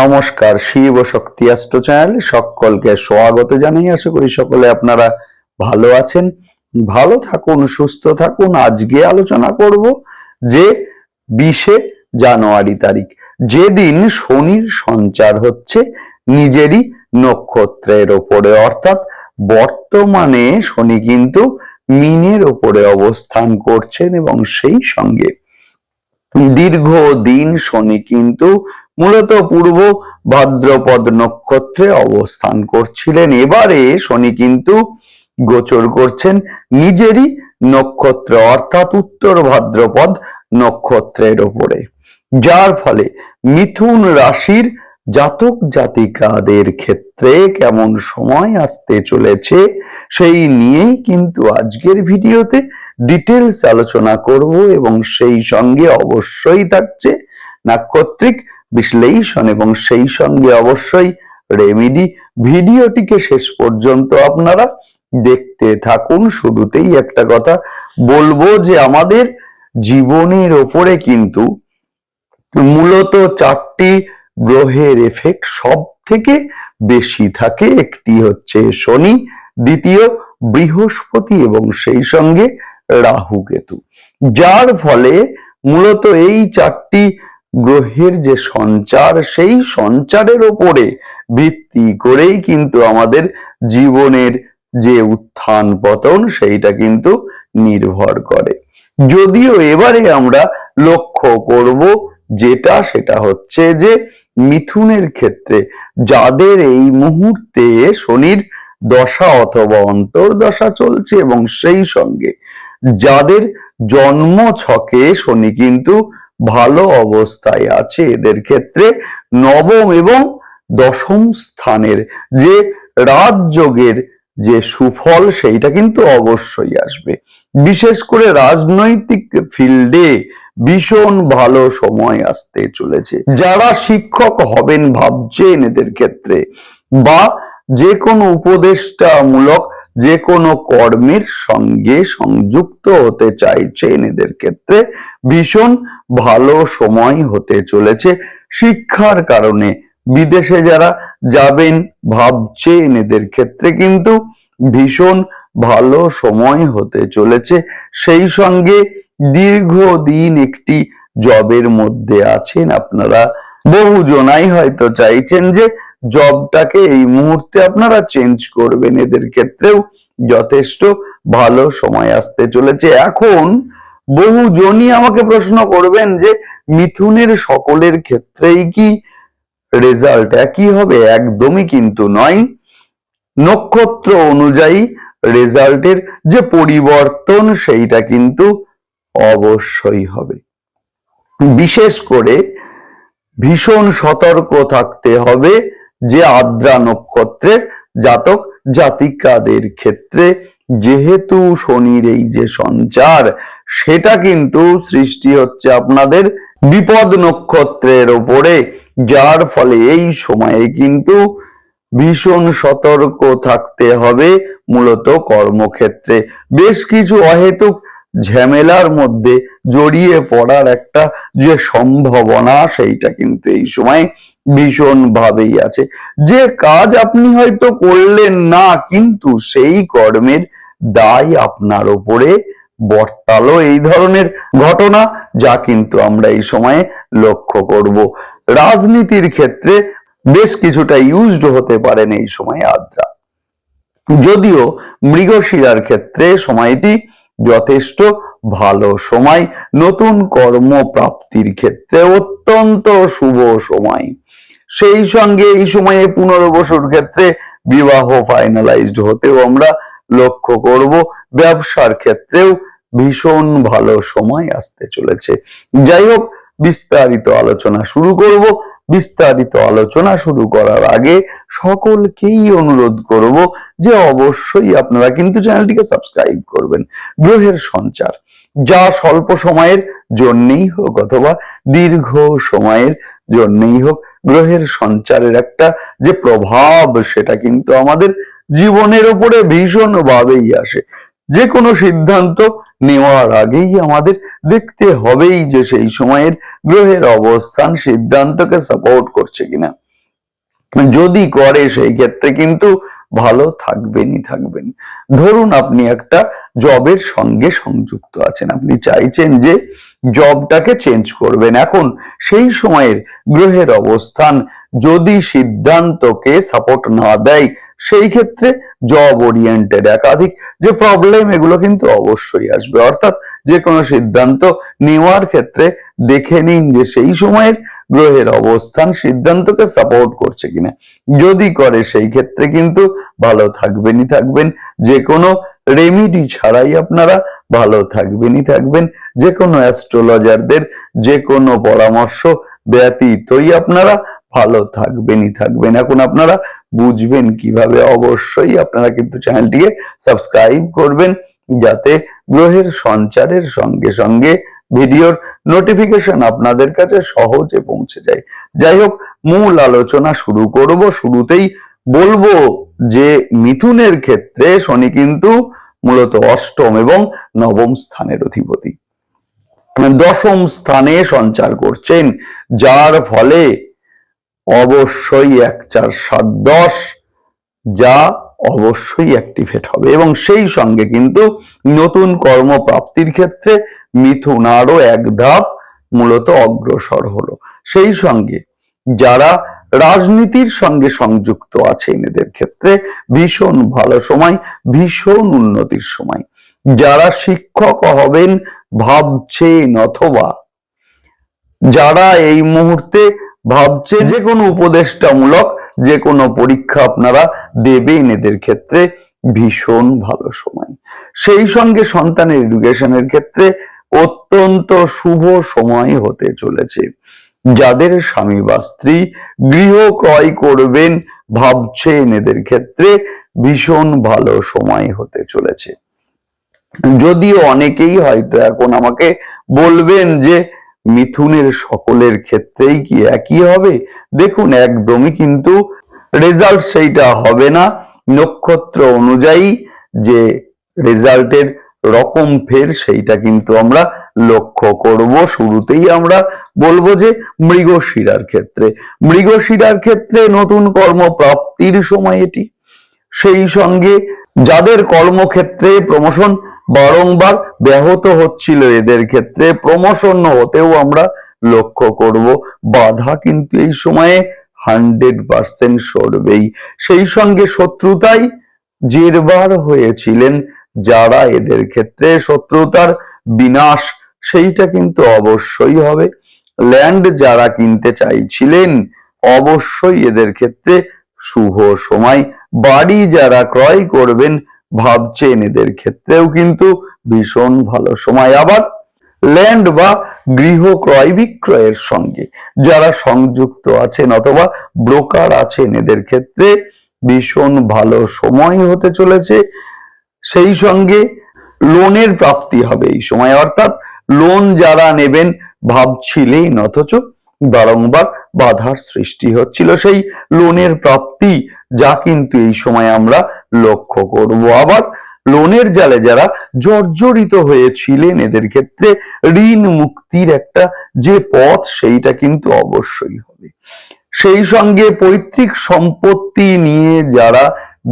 নমস্কার, শিব শক্তি অ্যাস্ট্রো চ্যানেলে সকলকে স্বাগত জানাই আশা করি সকলে আপনারা ভালো আছেন। ভালো থাকুন, সুস্থ থাকুন। আজকে আলোচনা করব যে বিশে জানুয়ারি তারিখ, যেদিন শনির সঞ্চার হচ্ছে নিজেরই নক্ষত্রের ওপরে। অর্থাৎ বর্তমানে শনি কিন্তু মিনের ওপরে অবস্থান করছেন এবং সেই সঙ্গে দীর্ঘ দিন শনি কিন্তু মূলত পূর্ব ভাদ্রপদ নক্ষত্রে অবস্থান করছিলেন। এবারে শনি কিন্তু গোচর করছেন নিজেরই নক্ষত্র, অর্থাৎ উত্তর ভাদ্রপদ নক্ষত্রের ওপরে। যার ফলে মিথুন রাশির জাতক জাতিকাদের ক্ষেত্রে কেমন সময় আসতে চলেছে সেই নিয়েই কিন্তু আজকের ভিডিওতে ডিটেলস আলোচনা করব এবং সেই সঙ্গে অবশ্যই থাকছে নাক্ষত্রিক বিশ্লেষণ এবং সেই সঙ্গে অবশ্যই রেমিডি ভিডিওটিকে শেষ পর্যন্ত আপনারা দেখতে থাকুন। শুরুতেই একটা কথা বলব যে আমাদের জীবনের ওপরে কিন্তু মূলত চারটি গ্রহের এফেক্ট সব থেকে বেশি থাকে। একটি হচ্ছে শনি, দ্বিতীয় বৃহস্পতি এবং সেই সঙ্গে রাহু কেতু। যার ফলে মূলত এই চারটি গ্রহের যে সঞ্চার, সেই সঞ্চারের ওপরে ভিত্তি করেই কিন্তু আমাদের জীবনের যে উত্থান পতন, সেইটা কিন্তু নির্ভর করে। যদিও এবারে আমরা লক্ষ্য করব যেটা, সেটা হচ্ছে যে মিথুনের ক্ষেত্রে যাদের এই মুহূর্তে শনির দশা অথবা অন্তর্দশা চলছে এবং সেই সঙ্গে যাদের জন্ম ছকে শনি কিন্তু ভালো অবস্থায় আছে এদের ক্ষেত্রে নবম এবং দশম স্থানের যে রাজযোগের যে সুফল সেইটা কিন্তু অবশ্যই আসবে। বিশেষ করে রাজনৈতিক ফিল্ডে ভীষণ ভালো সময় আসতে চলেছে। যারা শিক্ষক হবেন ভাবছেন এদের ক্ষেত্রে বা যে কোনো উপদেষ্টামূলক যে কোনো কর্মের সঙ্গে সংযুক্ত হতে চাইছেন এদের ক্ষেত্রে ভীষণ ভালো সময় হতে চলেছে। শিক্ষার কারণে বিদেশে যারা যাবেন ভাবছেন এদের ক্ষেত্রে কিন্তু ভীষণ ভালো সময় হতে চলেছে। সেই সঙ্গে দীর্ঘদিন একটি জবের মধ্যে আছেন আপনারা। বহু জনাই হয়তো চাইছেন যে জবটাকে এই মুহূর্তে আপনারা চেঞ্জ করবেন। এদের ক্ষেত্রেও যথেষ্ট ভালো সময় আসতে চলেছে। এখন বহু জনই আমাকে প্রশ্ন করবেন যে, মিথুনের সকলের ক্ষেত্রেই কি রেজাল্ট একই হবে? একদমই কিন্তু নয়। নক্ষত্র অনুযায়ী রেজাল্টের যে পরিবর্তন, সেইটা কিন্তু অবশ্যই হবে। বিশেষ করে ভীষণ সতর্ক থাকতে হবে। যে আদ্রা নক্ষত্রের জাতক জাতিকাদের ক্ষেত্রে, যেহেতু শনির এই যে সঞ্চার, সেটা কিন্তু সৃষ্টি হচ্ছে আপনাদের বিপদ নক্ষত্রের ওপরে, যার ফলে এই সময়ে কিন্তু ভীষণ সতর্ক থাকতে হবে মূলত কর্মক্ষেত্রে। বেশ কিছু অহেতুক ঝামেলার মধ্যে জড়িয়ে পড়ার একটা যে সম্ভাবনা, সেইটা কিন্তু এই সময় ভীষণ ভাবেই আছে। যে কাজ আপনি হয়তো করলেন না, কিন্তু সেই কর্মের দায় আপনার ওপরে বর্তালো এই ধরনের ঘটনা, যা কিন্তু আমরা এই সময়ে লক্ষ্য করব। রাজনীতির ক্ষেত্রে বেশ কিছুটা ইউজড হতে পারেন এই সময় আদ্রা। যদিও মৃগশিরার ক্ষেত্রে সময়টি যথেষ্ট ভালো সময়, নতুন কর্মপ্রাপ্তির ক্ষেত্রে অত্যন্ত শুভ সময়। সেই সঙ্গে এই সময়ে পুনর্বসুর ক্ষেত্রে বিবাহ ফাইনালাইজড হতেও আমরা লক্ষ্য করব। ব্যবসার ক্ষেত্রেও ভীষণ ভালো সময় আসতে চলেছে। যাই হোক, বিস্তারিত আলোচনা শুরু করব। বিস্তারিত আলোচনা শুরু করার আগে সকলকেই অনুরোধ করব যে অবশ্যই আপনারা কিন্তু চ্যানেলটিকে সাবস্ক্রাইব করবেন। গ্রহের সঞ্চার, যা স্বল্প সময়ের জন্যেই হোক অথবা দীর্ঘ সময়ের জন্যেই হোক গ্রহের সঞ্চারের একটা যে প্রভাব, সেটা কিন্তু আমাদের জীবনের উপরে ভীষণ ভাবেই আসে। যে কোনো সিদ্ধান্ত নেওয়ার আগেই আমাদের দেখতে হবেই যে সেই সময়ের গ্রহের অবস্থান সিদ্ধান্তকে সাপোর্ট করছে কিনা। যদি করে সেই ক্ষেত্রে কিন্তু ভালো থাকবেনই থাকবেন। ধরুন আপনি একটা জবের সঙ্গে সংযুক্ত আছেন। আপনি চাইছেন যে জবটাকে চেঞ্জ করবেন। এখন সেই সময়ের গ্রহের অবস্থান যদি সিদ্ধান্তকে সাপোর্ট না দেয়, সেই ক্ষেত্রে জব ওরিয়েন্টেড একাধিক যে প্রবলেম এগুলো কিন্তু অবশ্যই আসবে। অর্থাৎ যে কোনো সিদ্ধান্ত নেওয়ার ক্ষেত্রে দেখে নিন যে সেই সময়ের গ্রহের অবস্থান সিদ্ধান্তকে সাপোর্ট করছে কিনা। যদি করে, সেই ক্ষেত্রে কিন্তু ভালো থাকবেনই থাকবেন। যে কোনো রেমিডি ছাড়াই আপনারা ভালো থাকবেনই থাকবেন। যে কোনো অ্যাস্ট্রোলজারদের যে কোনো পরামর্শ ব্যতীতই আপনারা ভালো থাকবেনই থাকবেন। এখন আপনারা বুঝবেন কীভাবে অবশ্যই আপনারা কিন্তু চ্যানেলটিকে সাবস্ক্রাইব করবেন, যাতে গ্রহের সঞ্চারের সঙ্গে সঙ্গে ভিডিওর নোটিফিকেশন আপনাদের কাছে সহজে পৌঁছে যায়। যাই হোক, মূল আলোচনা শুরু করব। শুরুতেই বলব যে মিথুনের ক্ষেত্রে শনি কিন্তু মূলত অষ্টম এবং নবম স্থানের অধিপতি। দশম স্থানে সঞ্চার করছেন, যার ফলে অবশ্যই এক চার সাত দশ যা অবশ্যই অ্যাক্টিভেট হবে এবং সেই সঙ্গে কিন্তু নতুন কর্মপ্রাপ্তির ক্ষেত্রে মিথুন আরও এক ধাপ মূলত অগ্রসর হলো। সেই সঙ্গে যারা রাজনীতির সঙ্গে সংযুক্ত আছেন এদের ক্ষেত্রে ভীষণ ভালো সময়, ভীষণ উন্নতির সময়। যারা শিক্ষক হবেন ভাবছেন অথবা যারা এই মুহূর্তে ভাবছে যে কোনো উপদেষ্টামূলক যে কোনো পরীক্ষা আপনারা দেবেন এদের ক্ষেত্রে ভীষণ ভালো সময়। সেই সঙ্গে সন্তানের এডুকেশনের ক্ষেত্রে অত্যন্ত শুভ সময় হতে চলেছে। যাদের স্বামী বা স্ত্রী গৃহ ক্রয় করবেন ভাবছেন এদের ক্ষেত্রে ভীষণ ভালো সময় হতে চলেছে। যদিও অনেকেই হয়তো এখন আমাকে বলবেন যে, মিথুনের সকলের ক্ষেত্রেই কি একই হবে? দেখুন, একদমই কিন্তু রেজাল্ট সেইটা হবে না। নক্ষত্র অনুযায়ী যে রেজাল্টের রকম ফের সেইটা কিন্তু আমরা লক্ষ্য করব। শুরুতেই আমরা বলব যে মৃগশিরার ক্ষেত্রে। মৃগশিরার ক্ষেত্রে নতুন কর্মপ্রাপ্তির সময় এটি। সেই সঙ্গে যাদের কর্মক্ষেত্রে প্রমোশন বারংবার ব্যাহত হচ্ছিল, এদের ক্ষেত্রে প্রমোশন হতেও আমরা লক্ষ্য করব। বাধা কিন্তু এই সময়ে হান্ড্রেড পার্সেন্ট সরবেই। সেই সঙ্গে শত্রুতাই জেরবার হয়েছিলেন যারা এদের ক্ষেত্রে শত্রুতার বিনাশ, সেইটা কিন্তু অবশ্যই হবে। ল্যান্ড যারা কিনতে চাইছিলেন, অবশ্যই এদের ক্ষেত্রে শুভ সময়। বাড়ি যারা ক্রয় করবেন, ভাবছেন এদের ক্ষেত্রেও কিন্তু ভীষণ ভালো সময়। আবার ল্যান্ড বা গৃহ ক্রয় বিক্রয়ের সঙ্গে যারা সংযুক্ত আছেন অথবা ব্রোকার আছেন, এদের ক্ষেত্রে ভীষণ ভালো সময় হতে চলেছে। সেই সঙ্গে লোনের প্রাপ্তি হবে এই সময়। অর্থাৎ লোন যারা নেবেন ভাবছিলেন, অথচ বারংবার বাধার সৃষ্টি হচ্ছিল। সেই লোনের প্রাপ্তি যা কিন্তু এই সময় আমরা লক্ষ্য করব। আবার লোনের জালে যারা জর্জরিত হয়েছিলেন, এদের ক্ষেত্রে ঋণ মুক্তির একটা যে পথ, সেইটা কিন্তু অবশ্যই হবে। সেই সঙ্গে পৈতৃক সম্পত্তি নিয়ে যারা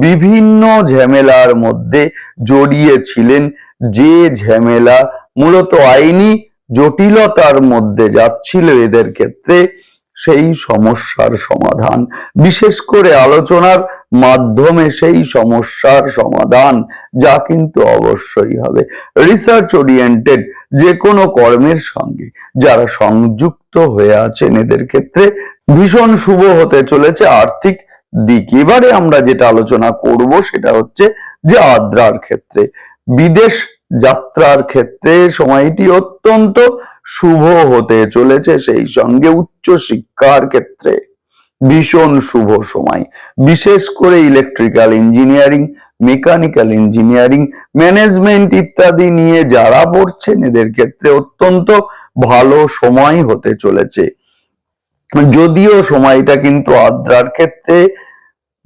বিভিন্ন ঝামেলার মধ্যে জড়িয়েছিলেন। যে ঝামেলা মূলত আইনি জটিলতার মধ্যে যাচ্ছিল এদের ক্ষেত্রে, সেই সমস্যার সমাধান। বিশেষ করে আলোচনার মাধ্যমে সেই সমস্যার সমাধান, যা কিন্তু অবশ্যই হবে। রিসার্চ ওরিয়েন্টেড যে কোনো কর্মের সঙ্গে যারা সংযুক্ত হয়ে আছেন এদের ক্ষেত্রে ভীষণ শুভ হতে চলেছে। আর্থিক দিক। এবারে আমরা যেটা আলোচনা করব সেটা হচ্ছে যে আদ্রার ক্ষেত্রে। বিদেশ যাত্রার ক্ষেত্রে সময়টি অত্যন্ত শুভ হতে চলেছে সেই সঙ্গে উচ্চ শিক্ষার ক্ষেত্রে। ভীষণ শুভ সময়। বিশেষ করে electrical engineering, mechanical engineering, management ইত্যাদি নিয়ে যারা পড়ছেন, এদের ক্ষেত্রে অত্যন্ত ভালো সময় হতে চলেছে। যদিও সময়টা কিন্তু আদ্রার ক্ষেত্রে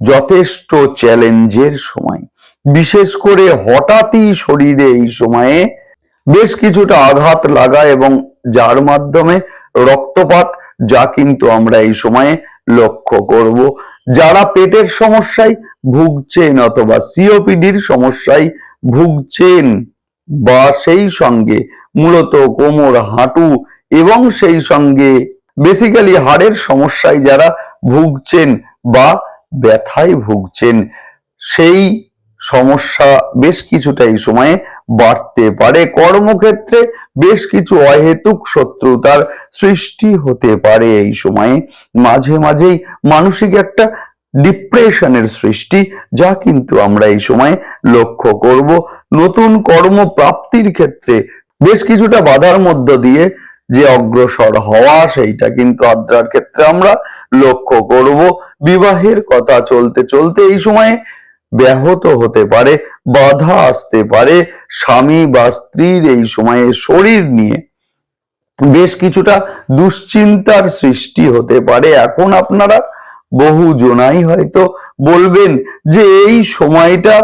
যথেষ্ট চ্যালেঞ্জের সময়। বিশেষ করে হঠাৎই শরীরে এই সময়ে বেশ কিছুটা আঘাত লাগা এবং যার মাধ্যমে রক্তপাত, যা কিন্তু আমরা এই সময়ে লক্ষ্য করব। যারা পেটের সমস্যায় ভুগছেন অথবা সিওপিডির সমস্যায় ভুগছেন বা সেই সঙ্গে মূলত কোমর, হাঁটু এবং সেই সঙ্গে বেসিক্যালি হাড়ের সমস্যায় যারা ভুগছেন বা ব্যথায় ভুগছেন। সেই সমস্যা বেশ কিছুটা এই সময়ে বাড়তে পারে। কর্মক্ষেত্রে বেশ কিছু অহেতুক শত্রুতার সৃষ্টি হতে পারে এই সময়ে। মাঝে মাঝেই মানসিক একটা ডিপ্রেশনের সৃষ্টি, যা কিন্তু আমরা এই সময়ে লক্ষ্য করব। নতুন কর্ম প্রাপ্তির ক্ষেত্রে বেশ কিছুটা বাধার মধ্য দিয়ে যে অগ্রসর হওয়া সেইটা কিন্তু আদ্রার ক্ষেত্রে আমরা লক্ষ্য করব। বিবাহের কথা চলতে চলতে এই সময়ে ব্যাহত হতে পারে, বাধা আসতে পারে, স্বামী বা স্ত্রীর এই সময়ে শরীর নিয়ে। বেশ কিছুটা দুশ্চিন্তার সৃষ্টি হতে পারে। এখন আপনারা বহু জনাই হয়তো বলবেন যে এই সময়টা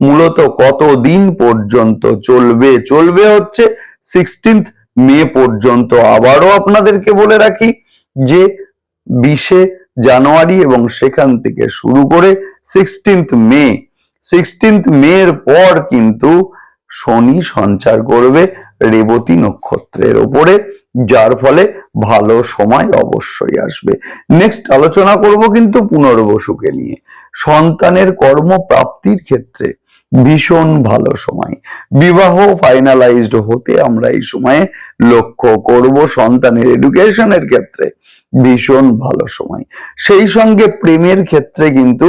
মূলত কত দিন পর্যন্ত চলবে? চলবে হচ্ছে সিক্সটিন্থ মে পর্যন্ত আবারও আপনাদেরকে বলে রাখি যে বিশে জানুয়ারি এবং সেখান থেকে শুরু করে সিক্সটিন্থ মে সিক্সটিন্থ মে এর পর কিন্তু শনি সঞ্চার করবে রেবতী নক্ষত্রের ওপরে, যার ফলে ভালো সময় অবশ্যই আসবে। নেক্সট আলোচনা করব কিন্তু পুনর্বসুকে নিয়ে। সন্তানের কর্মপ্রাপ্তির ক্ষেত্রে ভীষণ ভালো সময়। বিবাহ ফাইনালাইজড হতে আমরা এই সময়ে লক্ষ্য করব সন্তানের এডুকেশনের ক্ষেত্রে। ভীষণ ভালো সময়। সেই সঙ্গে প্রেমের ক্ষেত্রে কিন্তু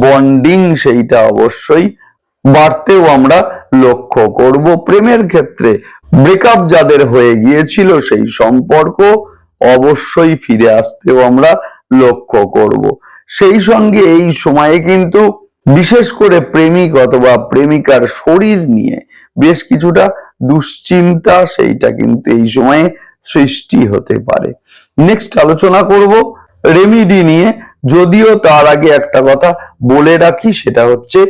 বন্ডিং সেইটা অবশ্যই বাড়তেও আমরা লক্ষ্য করব। প্রেমের ক্ষেত্রে ব্রেকআপ যাদের হয়ে গিয়েছিল সেই সম্পর্ক অবশ্যই ফিরে আসতেও আমরা লক্ষ্য করব। সেই সঙ্গে এই সময়ে কিন্তু বিশেষ করে প্রেমিক অথবা প্রেমিকার শরীর নিয়ে বেশ কিছুটা দুশ্চিন্তা সেইটা কিন্তু এই সময়ে সৃষ্টি হতে পারে। নেক্সট আলোচনা করব রেমিডি নিয়ে। যদিও তার আগে একটা কথা বলে রাখি, সেটা হচ্ছে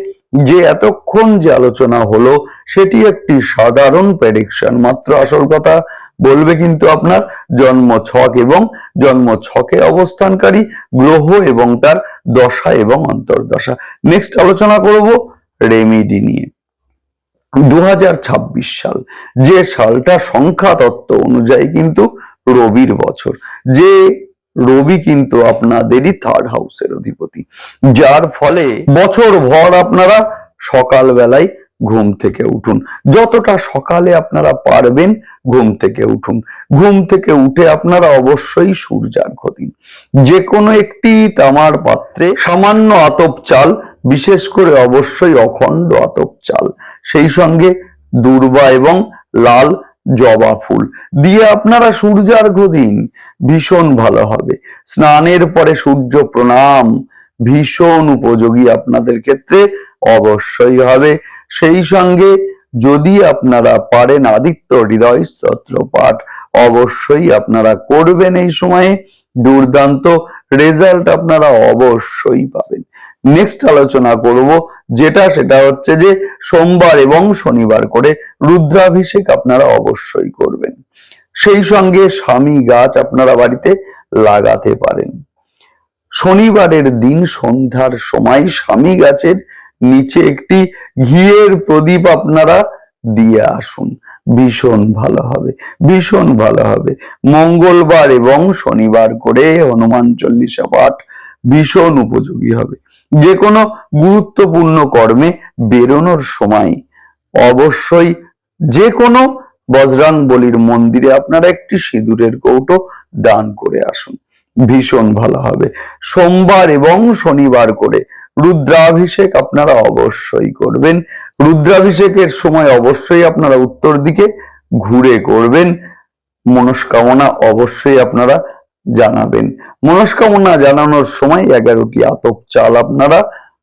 যে এতক্ষণ যে আলোচনা হলো, সেটি একটি সাধারণ প্রেডিকশন মাত্র আসল কথা বলবে কিন্তু আপনার জন্ম ছক এবং জন্ম ছকে অবস্থানকারী গ্রহ এবং তার দশা এবং অন্তর্দশা। নেক্সট আলোচনা করব রেমিডি নিয়ে। দু হাজার ছাব্বিশ সাল। যে সালটা সংখ্যা তত্ত্ব অনুযায়ী কিন্তু রবির বছর। যে রবি কিন্তু আপনাদেরই থার্ড হাউসের অধিপতি। যার ফলে বছর ভর আপনারা সকাল বেলায় ঘুম থেকে উঠুন। যতটা সকালে আপনারা পারবেন ঘুম থেকে উঠুন। ঘুম থেকে উঠে আপনারা অবশ্যই সূর্যার্ঘ দিন। যে কোনো একটি তামার পাত্রে সামান্য আতপ চাল, বিশেষ করে অবশ্যই অখণ্ড আতপ চাল, সেই সঙ্গে দুর্বা এবং লাল জবা ফুল দিয়ে আপনারা সূর্যার্ঘ দিন। ভীষণ ভালো হবে। স্নানের পরে সূর্য প্রণাম। ভীষণ উপযোগী আপনাদের ক্ষেত্রে অবশ্যই হবে। সেই সঙ্গে যদি আপনারা পারেন আদিত্য হৃদয় স্তোত্র পাঠ অবশ্যই আপনারা করবেন এই সময়ে। দুর্দান্ত রেজাল্ট আপনারা অবশ্যই পাবেন। নেক্সট আলোচনা করব, যেটা সেটা হচ্ছে যে সোমবার এবং শনিবার করে রুদ্রাভিষেক আপনারা অবশ্যই করবেন। সেই সঙ্গে স্বামী গাছ আপনারা বাড়িতে লাগাতে পারেন। শনিবারের দিন সন্ধ্যার সময় স্বামী গাছের নিচে একটি ঘিয়ের প্রদীপ আপনারা দিয়ে আসুন। ভীষণ ভালো হবে, ভীষণ ভালো হবে। মঙ্গলবার এবং শনিবার করে হনুমান চল্লিশা পাঠ ভীষণ উপযোগী হবে। যে কোনো গুরুত্বপূর্ণ কর্মে বেরোনোর সময় অবশ্যই যে কোনো বজরাং বলির মন্দিরে আপনারা একটি সিঁদুরের কৌটো দান করে আসুন। ভীষণ ভালো হবে। সোমবার এবং শনিবার করে রুদ্রাভিষেক আপনারা অবশ্যই করবেন। রুদ্রাভিষেকের সময় অবশ্যই আপনারা উত্তর দিকে ঘুরে করবেন। মনস্কামনা অবশ্যই আপনারা জানাবেন। মনস্কামনা জানানোর সময় এগারোটি আতপ চাল আপনারা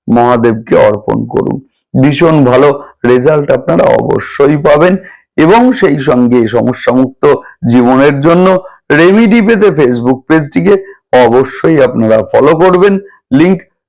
মহাদেবকে অর্পণ করুন। ভীষণ ভালো রেজাল্ট আপনারা অবশ্যই পাবেন এবং সেই সঙ্গে সমস্যামুক্ত জীবনের জন্য রেমিডি পেতে ফেসবুক পেজটিকে অবশ্যই আপনারা ফলো করবেন। লিংক